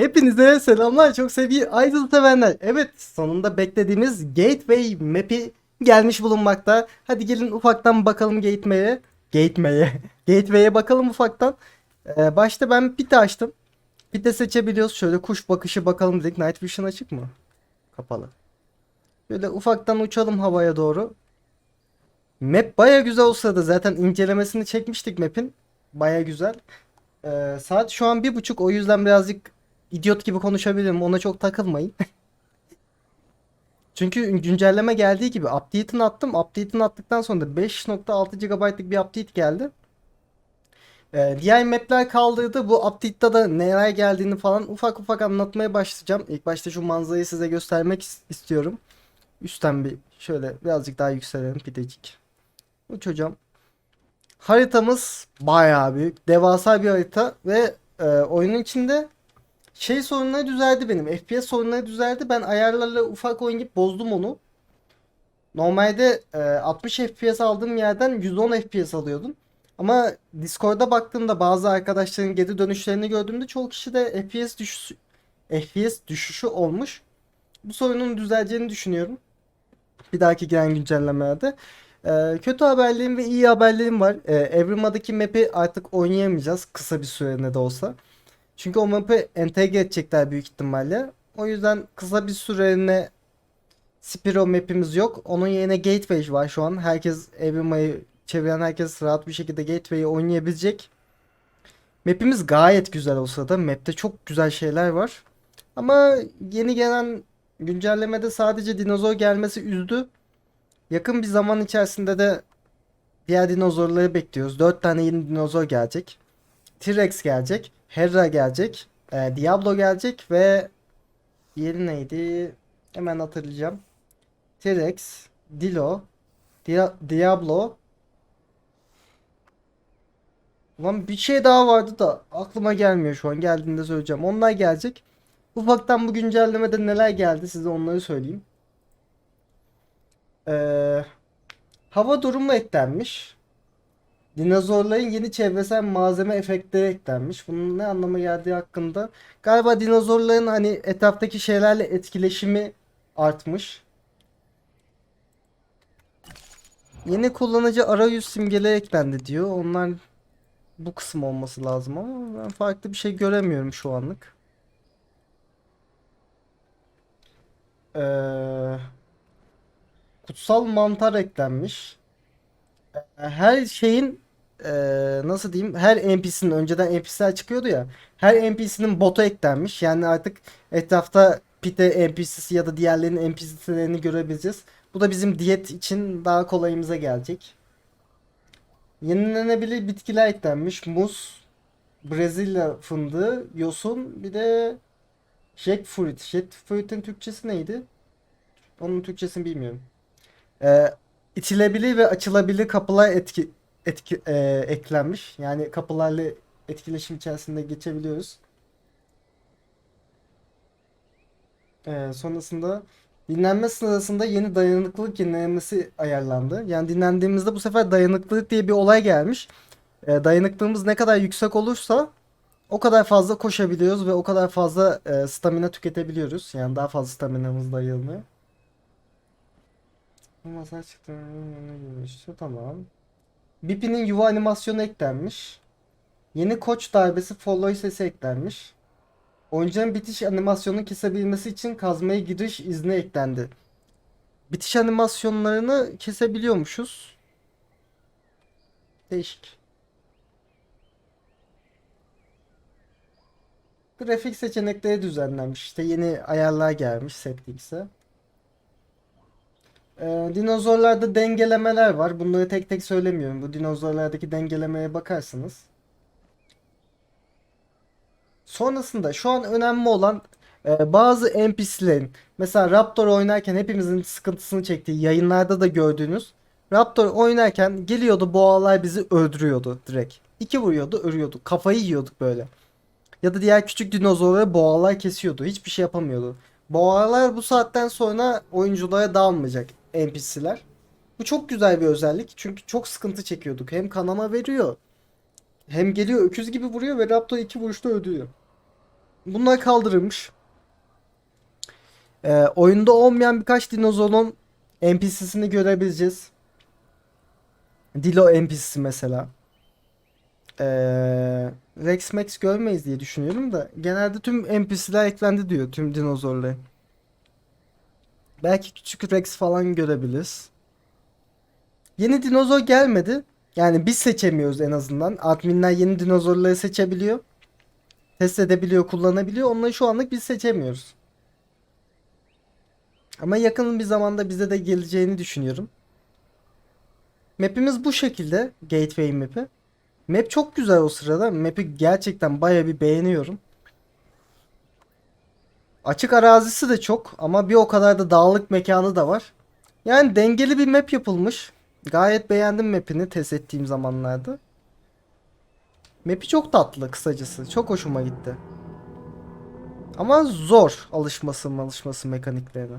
Hepinize selamlar çok sevgili Idle sevenler. Evet sonunda beklediğimiz Gateway map'i gelmiş bulunmakta. Hadi gelin ufaktan bakalım Gateway'e. Gateway'e. Gateway'e bakalım ufaktan. Ee, başta ben pite açtım. Pite seçebiliyoruz. Şöyle kuş bakışı bakalım dedik. Night Vision açık mı? Kapalı. Böyle ufaktan uçalım havaya doğru. Map baya güzel olsa da zaten incelemesini çekmiştik map'in. Baya güzel. Ee, saat şu an bir buçuk o yüzden birazcık idiot gibi konuşabilirim. Ona çok takılmayın. Çünkü güncelleme geldiği gibi update'ini attım. Update'ini attıktan sonra da 5.6 GB'lık bir update geldi. Ee, diğer map'ler kaldırdı. Bu update'da da neler geldiğini falan ufak ufak anlatmaya başlayacağım. İlk başta şu manzarayı size göstermek is- istiyorum. Üstten bir şöyle birazcık daha yükselelim pidecik. Uç hocam. Haritamız bayağı büyük. Devasa bir harita ve e, oyunun içinde şey sorunları düzeldi benim. FPS sorunları düzeldi. Ben ayarlarla ufak oynayıp bozdum onu. Normalde e, 60 FPS aldığım yerden 110 FPS alıyordum. Ama Discord'a baktığımda bazı arkadaşların geri dönüşlerini gördüğümde çoğu kişi de FPS düşüşü, FPS düşüşü olmuş. Bu sorunun düzeleceğini düşünüyorum. Bir dahaki gelen güncellemelerde. Ee, kötü haberlerim ve iyi haberlerim var. Ee, Evrima'daki map'i artık oynayamayacağız kısa bir süreliğine de olsa. Çünkü o map'i entegre edecekler büyük ihtimalle. O yüzden kısa bir süreliğine Spiro map'imiz yok. Onun yerine Gateway var şu an. Herkes Evrima'yı çeviren herkes rahat bir şekilde Gateway'i oynayabilecek. Map'imiz gayet güzel olsa da map'te çok güzel şeyler var. Ama yeni gelen güncellemede sadece dinozor gelmesi üzdü. Yakın bir zaman içerisinde de diğer dinozorları bekliyoruz. 4 tane yeni dinozor gelecek. T-Rex gelecek. Hera gelecek. e, Diablo gelecek ve diğeri neydi? Hemen hatırlayacağım. T-Rex, Dilo, Dia- Diablo. Lan bir şey daha vardı da aklıma gelmiyor şu an. Geldiğinde söyleyeceğim. Onlar gelecek. Ufaktan bu güncellemede neler geldi size onları söyleyeyim. Ee, hava durumu eklenmiş. Dinozorların yeni çevresel malzeme efektleri eklenmiş. Bunun ne anlama geldiği hakkında. Galiba dinozorların hani etraftaki şeylerle etkileşimi artmış. Yeni kullanıcı arayüz simgeleri eklendi diyor. Onlar bu kısım olması lazım ama ben farklı bir şey göremiyorum şu anlık. Ee, kutsal mantar eklenmiş. Her şeyin ee, nasıl diyeyim? Her NPC'nin önceden NPC'ler çıkıyordu ya. Her NPC'nin botu eklenmiş. Yani artık etrafta Pite NPC'si ya da diğerlerinin NPC'lerini görebileceğiz. Bu da bizim diyet için daha kolayımıza gelecek. Yenilenebilir bitkiler eklenmiş. Muz, Brezilya fındığı, yosun, bir de jackfruit. Jackfruit'in Türkçesi neydi? Onun Türkçesini bilmiyorum. Ee, itilebilir ve açılabilir kapılar etki, etki e, eklenmiş. Yani kapılarla etkileşim içerisinde geçebiliyoruz. Ee, sonrasında dinlenme sırasında yeni dayanıklılık yenilemesi ayarlandı. Yani dinlendiğimizde bu sefer dayanıklılık diye bir olay gelmiş. Ee, dayanıklılığımız ne kadar yüksek olursa o kadar fazla koşabiliyoruz ve o kadar fazla e, stamina tüketebiliyoruz. Yani daha fazla staminamız da yayılmıyor. Masaj çıktı. Şu tamam. Bipi'nin yuva animasyonu eklenmiş. Yeni koç darbesi follow sesi eklenmiş. Oyuncunun bitiş animasyonunu kesebilmesi için kazmaya giriş izni eklendi. Bitiş animasyonlarını kesebiliyormuşuz. Değişik. Grafik seçenekleri düzenlenmiş. İşte yeni ayarlar gelmiş Settings'e. Ee, dinozorlarda dengelemeler var. Bunları tek tek söylemiyorum. Bu dinozorlardaki dengelemeye bakarsınız. Sonrasında şu an önemli olan e, bazı NPC'lerin mesela Raptor oynarken hepimizin sıkıntısını çektiği yayınlarda da gördüğünüz Raptor oynarken geliyordu boğalar bizi öldürüyordu direkt. İki vuruyordu ölüyordu. Kafayı yiyorduk böyle. Ya da diğer küçük dinozorları boğalar kesiyordu. Hiçbir şey yapamıyordu. Boğalar bu saatten sonra oyunculara dalmayacak NPC'ler. Bu çok güzel bir özellik. Çünkü çok sıkıntı çekiyorduk. Hem kanama veriyor. Hem geliyor öküz gibi vuruyor ve Raptor iki vuruşta öldürüyor. Bunlar kaldırılmış. Ee, oyunda olmayan birkaç dinozorun NPC'sini görebileceğiz. Dilo NPC'si mesela. Ee, Rex Max görmeyiz diye düşünüyorum da genelde tüm NPC'ler eklendi diyor tüm dinozorlar. Belki küçük Rex falan görebiliriz. Yeni dinozor gelmedi. Yani biz seçemiyoruz en azından. Adminler yeni dinozorları seçebiliyor. Test edebiliyor, kullanabiliyor. Onları şu anlık biz seçemiyoruz. Ama yakın bir zamanda bize de geleceğini düşünüyorum. Map'imiz bu şekilde. Gateway map'i. Map çok güzel o sırada. Map'i gerçekten baya bir beğeniyorum. Açık arazisi de çok ama bir o kadar da dağlık mekanı da var. Yani dengeli bir map yapılmış. Gayet beğendim map'ini test ettiğim zamanlarda. Map'i çok tatlı kısacası. Çok hoşuma gitti. Ama zor alışması alışması mekaniklerine.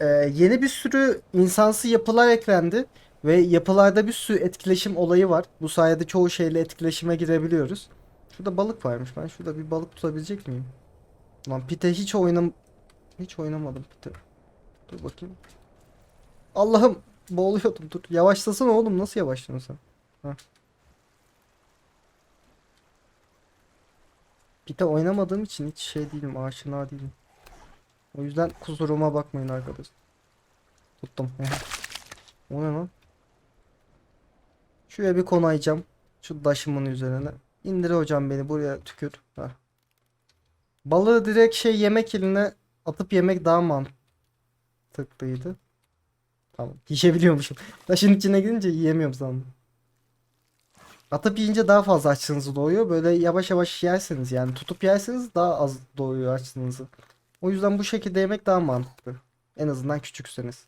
Ee, yeni bir sürü insansı yapılar eklendi ve yapılarda bir sürü etkileşim olayı var. Bu sayede çoğu şeyle etkileşime girebiliyoruz. Şurada balık varmış. Ben şurada bir balık tutabilecek miyim? Lan Pite hiç oynam hiç oynamadım Pite. Dur bakayım. Allah'ım boğuluyordum dur. Yavaşlasana oğlum nasıl yavaşlıyorsun sen? Heh. Pite oynamadığım için hiç şey değilim aşina değilim. O yüzden kusuruma bakmayın arkadaşlar. Tuttum. o ne lan? Şuraya bir konayacağım. Şu taşımın üzerine. İndir hocam beni buraya tükür. Heh. Balığı direkt şey yemek eline atıp yemek daha mantıklıydı. Tamam. Yiyebiliyormuşum. Taşın içine girince yiyemiyorum sandım. Atıp yiyince daha fazla açlığınız doğuyor. Böyle yavaş yavaş yerseniz yani tutup yerseniz daha az doğuyor açlığınızı. O yüzden bu şekilde yemek daha mantıklı. En azından küçükseniz.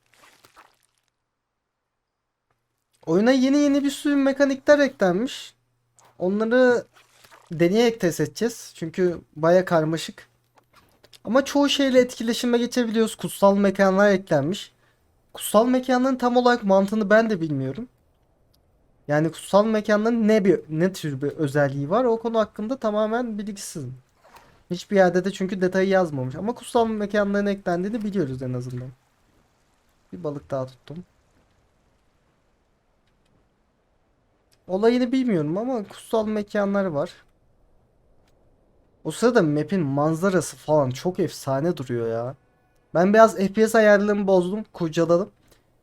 Oyuna yeni yeni bir sürü mekanikler eklenmiş. Onları deneyerek test edeceğiz. Çünkü baya karmaşık. Ama çoğu şeyle etkileşime geçebiliyoruz. Kutsal mekanlar eklenmiş. Kutsal mekanların tam olarak mantığını ben de bilmiyorum. Yani kutsal mekanların ne bir ne tür bir özelliği var o konu hakkında tamamen bilgisizim. Hiçbir yerde de çünkü detayı yazmamış ama kutsal mekanların eklendiğini biliyoruz en azından. Bir balık daha tuttum. Olayını bilmiyorum ama kutsal mekanlar var. O sırada map'in manzarası falan çok efsane duruyor ya. Ben biraz FPS ayarlarımı bozdum, kurcaladım.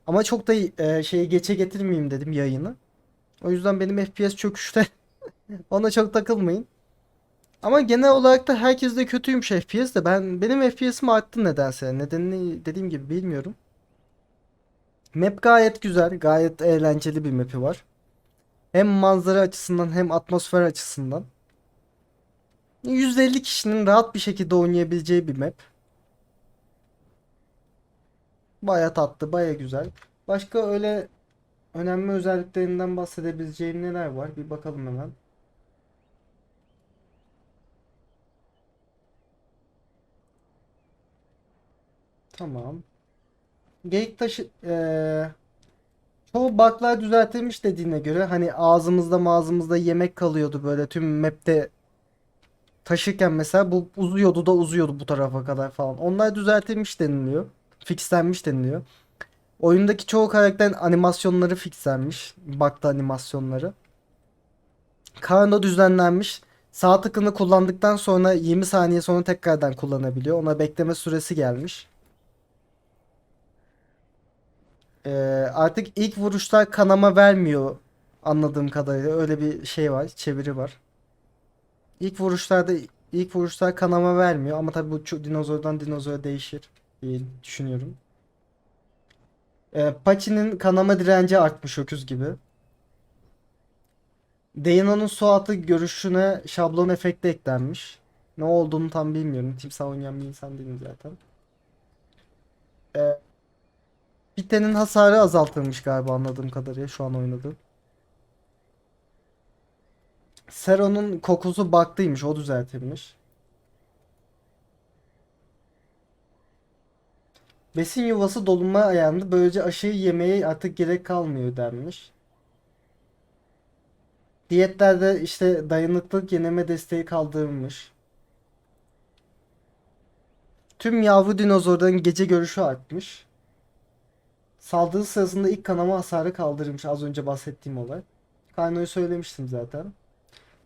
Ama çok da e, şeyi geçe getirmeyeyim dedim yayını. O yüzden benim FPS çöküşte. Ona çok takılmayın. Ama genel olarak da herkes de kötüymüş FPS de ben benim FPS'im arttı nedense. Nedenini dediğim gibi bilmiyorum. Map gayet güzel, gayet eğlenceli bir map'i var. Hem manzara açısından hem atmosfer açısından. %50 kişinin rahat bir şekilde oynayabileceği bir map. Baya tatlı, baya güzel. Başka öyle önemli özelliklerinden bahsedebileceğim neler var? Bir bakalım hemen. Tamam. Geyik taşı eee çoğu bug'lar düzeltilmiş dediğine göre hani ağzımızda mağazımızda yemek kalıyordu böyle tüm map'te taşırken mesela bu uzuyordu da uzuyordu bu tarafa kadar falan. Onlar düzeltilmiş deniliyor. Fixlenmiş deniliyor. Oyundaki çoğu karakterin animasyonları fixlenmiş. Bug'da animasyonları. Karno düzenlenmiş. Sağ tıkını kullandıktan sonra 20 saniye sonra tekrardan kullanabiliyor. Ona bekleme süresi gelmiş. Ee, artık ilk vuruşlar kanama vermiyor anladığım kadarıyla. Öyle bir şey var, çeviri var. İlk vuruşlarda ilk vuruşlar kanama vermiyor ama tabii bu ço- dinozordan dinozora değişir diye düşünüyorum. Ee, Pachi'nin kanama direnci artmış öküz gibi. Deino'nun su altı görüşüne şablon efekti eklenmiş. Ne olduğunu tam bilmiyorum. Timsah oynayan bir insan değilim zaten. Ee, Bite'nin hasarı azaltılmış galiba anladığım kadarıyla şu an oynadım. Sero'nun kokusu baktıymış o düzeltilmiş. Besin yuvası dolunma ayarında böylece aşıyı yemeye artık gerek kalmıyor denmiş. Diyetlerde işte dayanıklılık yenileme desteği kaldırılmış. Tüm yavru dinozorların gece görüşü artmış. Saldırı sırasında ilk kanama hasarı kaldırılmış. Az önce bahsettiğim olay. Kayno'yu söylemiştim zaten.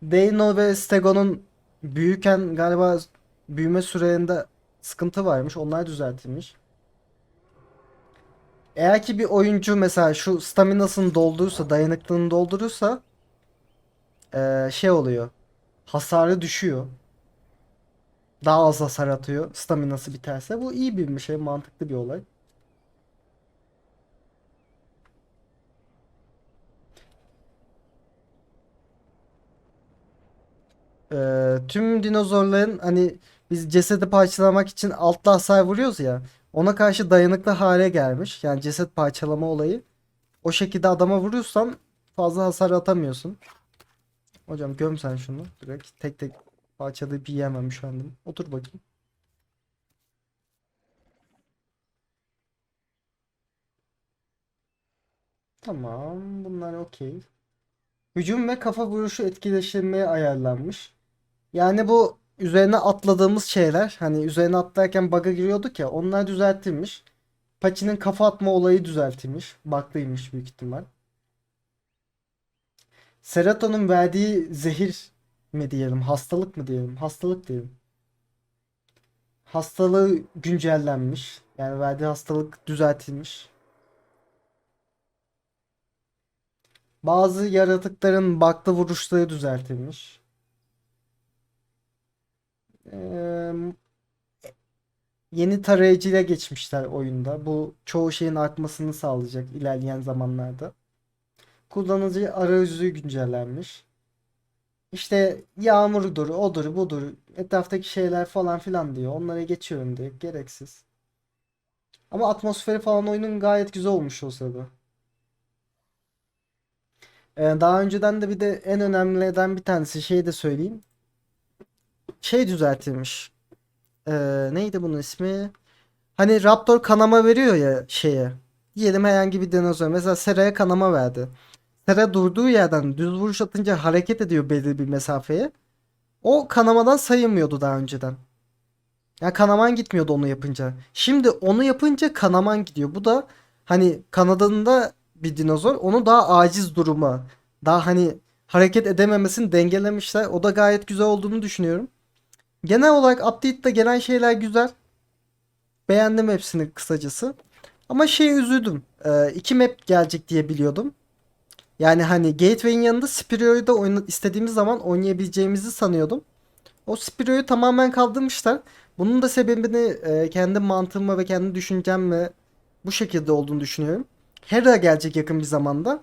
Deino ve Stegon'un büyürken galiba büyüme sürelerinde sıkıntı varmış. Onlar düzeltilmiş. Eğer ki bir oyuncu mesela şu staminasını doldurursa, dayanıklılığını doldurursa eee, şey oluyor. Hasarı düşüyor. Daha az hasar atıyor staminası biterse. Bu iyi bir şey, mantıklı bir olay. Eee, tüm dinozorların hani biz cesedi parçalamak için altta hasar vuruyoruz ya. Ona karşı dayanıklı hale gelmiş. Yani ceset parçalama olayı. O şekilde adama vurursan fazla hasar atamıyorsun. Hocam göm sen şunu. Direkt tek tek parçalayıp yiyemem şu anda. Otur bakayım. Tamam. Bunlar okey. Hücum ve kafa vuruşu etkileştirmeye ayarlanmış. Yani bu üzerine atladığımız şeyler hani üzerine atlarken bug'a giriyorduk ya onlar düzeltilmiş. Pati'nin kafa atma olayı düzeltilmiş. Bug'lıymış büyük ihtimal. Serato'nun verdiği zehir mi diyelim, hastalık mı diyelim? Hastalık diyelim. Hastalığı güncellenmiş. Yani verdiği hastalık düzeltilmiş. Bazı yaratıkların bug'lı vuruşları düzeltilmiş. Yeni tarayıcıya geçmişler oyunda. Bu çoğu şeyin artmasını sağlayacak ilerleyen zamanlarda. Kullanıcı arayüzü güncellenmiş. İşte yağmurdur, odur, budur, etraftaki şeyler falan filan diyor. Onlara geçiyorum diye. Gereksiz. Ama atmosferi falan oyunun gayet güzel olmuş o sırada. Ee, daha önceden de bir de en önemlilerden bir tanesi şey de söyleyeyim. Şey düzeltilmiş. Ee, neydi bunun ismi? Hani Raptor kanama veriyor ya şeye. Diyelim herhangi bir dinozor. Mesela Sera'ya kanama verdi. Sera durduğu yerden düz vuruş atınca hareket ediyor belirli bir mesafeye. O kanamadan sayılmıyordu daha önceden. Yani kanaman gitmiyordu onu yapınca. Şimdi onu yapınca kanaman gidiyor. Bu da hani kanadında bir dinozor onu daha aciz duruma, daha hani hareket edememesini dengelemişler. O da gayet güzel olduğunu düşünüyorum. Genel olarak update'de gelen şeyler güzel. Beğendim hepsini kısacası. Ama şey üzüldüm. Ee, iki map gelecek diye biliyordum. Yani hani Gateway'in yanında Spirio'yu da oyna- istediğimiz zaman oynayabileceğimizi sanıyordum. O Spirio'yu tamamen kaldırmışlar. Bunun da sebebini e, kendi mantığıma ve kendi düşüncemle bu şekilde olduğunu düşünüyorum. Hera gelecek yakın bir zamanda.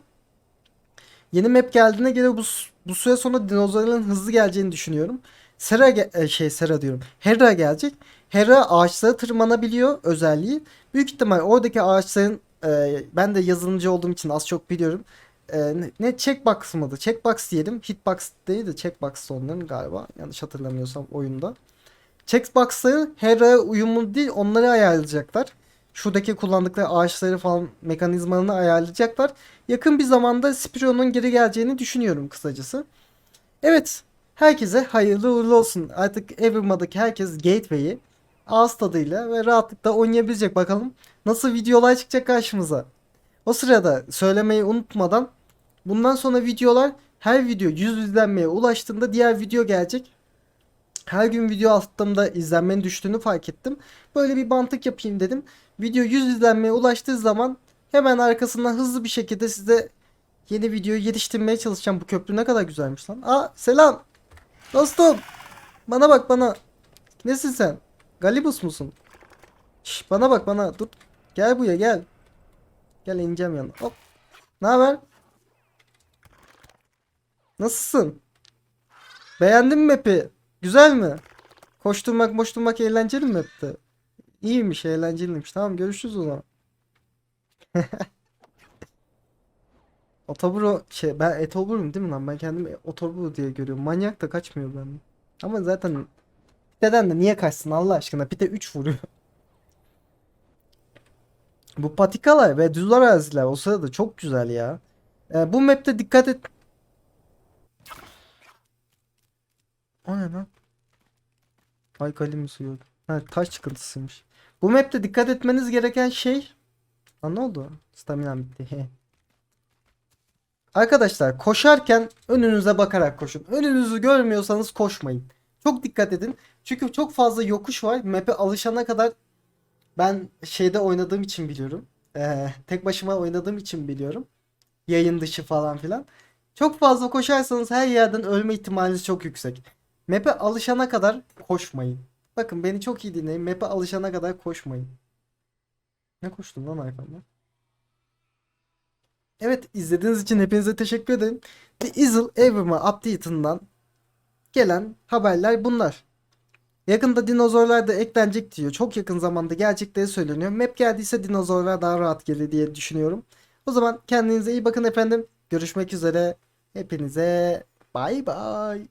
Yeni map geldiğine göre bu, bu süre sonra dinozorların hızlı geleceğini düşünüyorum. Sera e, şey Sera diyorum. Hera gelecek. Hera ağaçlara tırmanabiliyor özelliği. Büyük ihtimal oradaki ağaçların e, ben de yazılımcı olduğum için az çok biliyorum. E, ne, checkbox mıydı? Checkbox diyelim. Hitbox değil de checkbox onların galiba. Yanlış hatırlamıyorsam oyunda. Checkbox'ları Hera'ya uyumlu değil onları ayarlayacaklar. Şuradaki kullandıkları ağaçları falan mekanizmalarını ayarlayacaklar. Yakın bir zamanda Spiro'nun geri geleceğini düşünüyorum kısacası. Evet. Herkese hayırlı uğurlu olsun. Artık Evrima'daki herkes Gateway'i ağız tadıyla ve rahatlıkla oynayabilecek. Bakalım nasıl videolar çıkacak karşımıza. O sırada söylemeyi unutmadan bundan sonra videolar her video 100 izlenmeye ulaştığında diğer video gelecek. Her gün video attığımda izlenmenin düştüğünü fark ettim. Böyle bir mantık yapayım dedim. Video 100 izlenmeye ulaştığı zaman hemen arkasından hızlı bir şekilde size yeni video yetiştirmeye çalışacağım. Bu köprü ne kadar güzelmiş lan. Aa selam. Dostum. Bana bak bana. Nesin sen? Galibus musun? Şş, bana bak bana. Dur. Gel buraya gel. Gel ineceğim yanına. Hop. Ne haber? Nasılsın? Beğendin mi map'i? Güzel mi? Koşturmak moşturmak eğlenceli mi map'ti? İyiymiş eğlenceliymiş. Tamam görüşürüz o zaman. Otoburo şey ben etoburum değil mi lan? Ben kendimi otoburo diye görüyorum. Manyak da kaçmıyor benden. Ama zaten neden de niye kaçsın Allah aşkına? De 3 vuruyor. Bu patikalar ve düz araziler o sırada çok güzel ya. Ee, bu map'te dikkat et. O ne lan? Ay kalemi suyu. Ha taş çıkıntısıymış. Bu map'te dikkat etmeniz gereken şey... Lan ne oldu? Stamina bitti. Arkadaşlar koşarken önünüze bakarak koşun. Önünüzü görmüyorsanız koşmayın. Çok dikkat edin. Çünkü çok fazla yokuş var. Map'e alışana kadar ben şeyde oynadığım için biliyorum. Ee, tek başıma oynadığım için biliyorum. Yayın dışı falan filan. Çok fazla koşarsanız her yerden ölme ihtimaliniz çok yüksek. Map'e alışana kadar koşmayın. Bakın beni çok iyi dinleyin. Map'e alışana kadar koşmayın. Ne koştum lan arkamda? Evet izlediğiniz için hepinize teşekkür ederim. The Easel Evrimi update'ından gelen haberler bunlar. Yakında dinozorlar da eklenecek diyor. Çok yakın zamanda gelecekleri söyleniyor. Map geldiyse dinozorlar daha rahat gelir diye düşünüyorum. O zaman kendinize iyi bakın efendim. Görüşmek üzere. Hepinize bay bay.